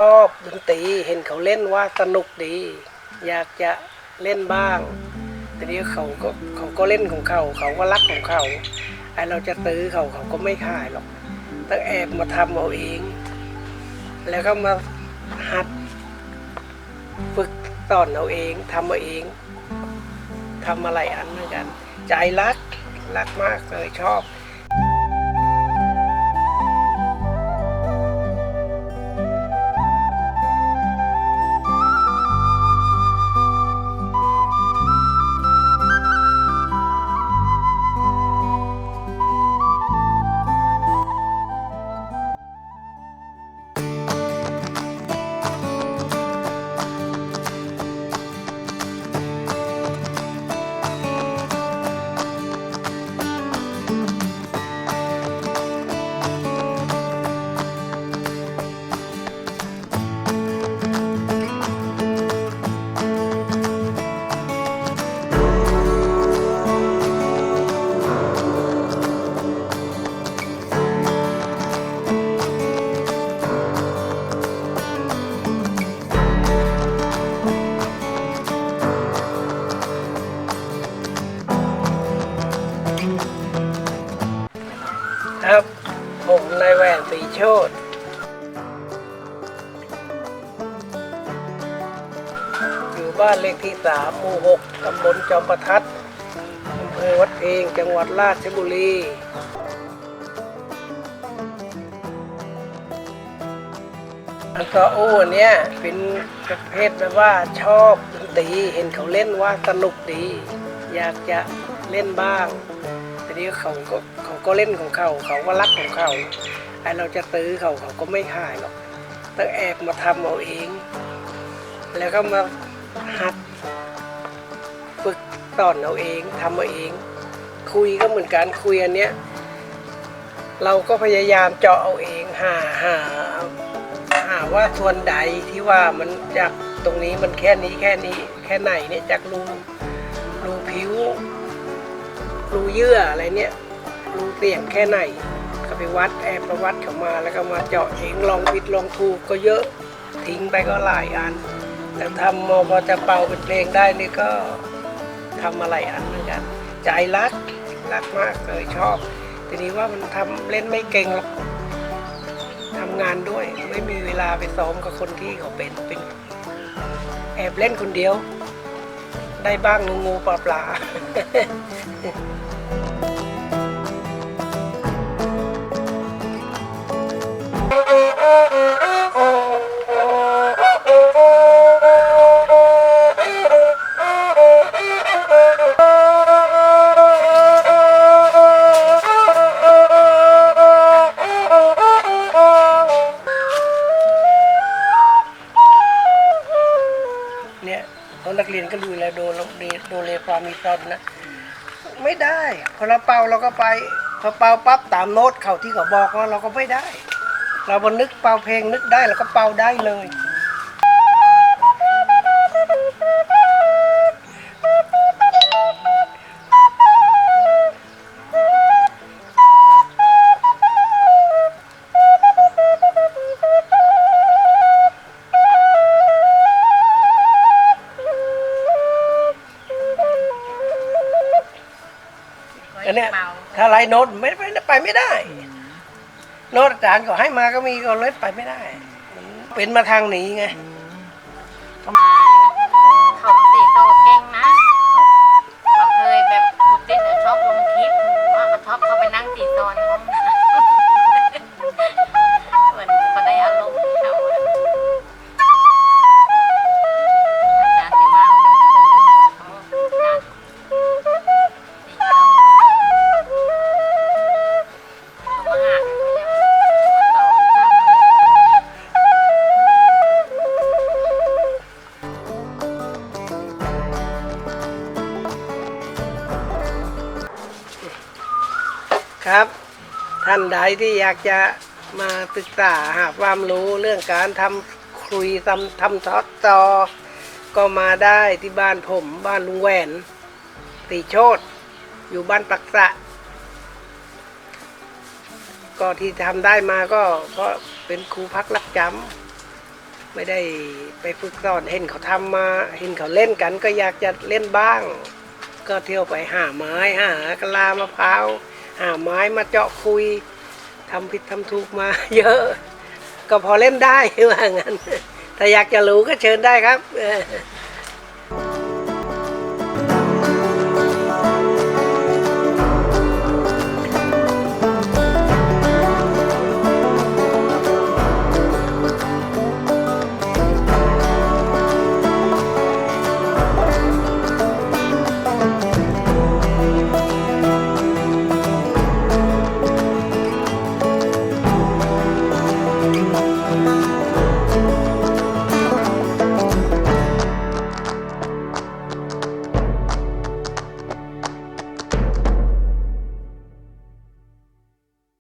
ชอบดนตรีเห็นเขาเล่นว่าสนุกดี อยากจะเล่นบ้าง แต่นี้เขาก็เขาก็เล่นของเขา เขาก็รักของเขาไอเราจะตื้อเขาเขาก็ไม่ขายหรอกต้องแอบมาทำเอาเอง แล้วก็มาหัดฝึกสอนเอาเองทำเอาเองทำอะไรอันเหมือนกัน ใจรักรักมากเลยชอบ บ้านเลขที่สามหมู่หกตำบลจอมประทัดอำเภอวัดเพลงจังหวัดราชบุรีอันก็โอ้เนี่ยเป็นประเภทแบบว่าชอบดนตรีเห็นเขาเล่นว่าสนุกดี อยากจะเล่นบ้างทีนี้เขาก็เขาก็เล่นของเขาเขาก็รักของเขาไอเราจะตื้อเขาเขาก็ไม่ขายหรอกต้องแอบมาทำเอาเอง แล้วก็มา หัดฝึกสอนเอาเองทำเอาเอง คุยก็เหมือนกันคุยอันเนี้ยเราก็พยายามเจาะเอาเองหาหาหาว่าส่วนใดที่ว่ามันจากตรงนี้มันแค่นี้แค่นี้ แค่ไหนเนี่ยจากรูรูผิว รูเยื่ออะไรเนี่ยรูเสี่ยงแค่ไหนก็ไปวัดแอบประวัดเขามาแล้วก็มาเจาะเองลองผิดลองถูกก็เยอะทิ้งไปก็หลายอัน แต่ทำมอพอจะเป่าเป็นเพลงได้นี่ก็ทำอะไรอันเหมือนกัน ใจรักรักมากเลยชอบ ทีนี้ว่ามันทำเล่นไม่เก่งหรอกทำงานด้วยไม่มีเวลาไปซ้อมกับคนที่เขาเป็นเป็น แอบเล่นคนเดียว ได้บ้างงูงูปลาปลา นโดเลฟามีซอนนะ ไม่ได้พอเราเป่าเราก็ไปพอเป่าปั๊บตามโน้ตเขาที่เขาบอกว่าเราก็ไม่ได้ เราบนนึกเป่าเพลงนึกได้เราก็เป่าได้เลย เนี้ยถ้าไล่โน้ตไม่ไปไปไม่ได้โน้ตอาจารย์ก็ให้มาก็มีก็เล่นไปไม่ได้มันเป็นมาทางหนี้ไงเขา ครับ ท่านใดที่อยากจะมาศึกษาหาความรู้เรื่องการทำครุยทำทำทอดจอ ก็มาได้ที่บ้านผมบ้านลุงแหวนตีโชตอยู่บ้านปักษะ ก็ที่ทำได้มาก็เพราะเป็นครูพักรักจำไม่ได้ไปฝึกสอนเห็นเขาทำมา เห็นเขาเล่นกันก็อยากจะเล่นบ้าง ก็เที่ยวไปหาไม้หากะลามะพร้าว หาไม้มาเจาะคุยทำผิดทำถูกมา เยอะ ก็พอเล่นได้ว่างั้นถ้าอยากจะรู้ก็เชิญได้ครับ